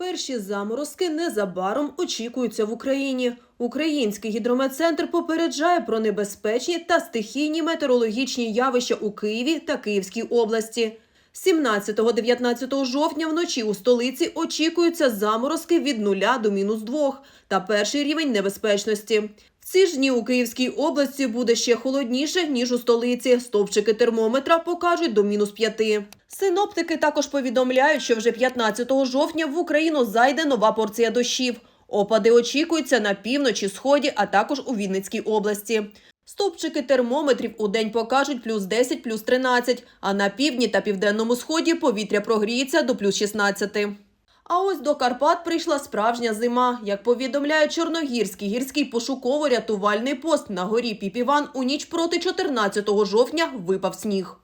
Перші заморозки незабаром очікуються в Україні. Український гідрометцентр попереджає про небезпечні та стихійні метеорологічні явища у Києві та Київській області. 17-19 жовтня вночі у столиці очікуються заморозки від 0 до мінус 2 та перший рівень небезпечності. В ці ж дні у Київській області буде ще холодніше, ніж у столиці. Стовпчики термометра покажуть до мінус 5. Синоптики також повідомляють, що вже 15 жовтня в Україну зайде нова порція дощів. Опади очікуються на півночі, сході, а також у Вінницькій області. Стовпчики термометрів у день покажуть плюс 10, плюс 13, а на півдні та південному сході повітря прогріється до плюс 16. А ось до Карпат прийшла справжня зима. Як повідомляє Чорногірський гірський пошуково-рятувальний пост на горі Піпіван, у ніч проти 14 жовтня випав сніг.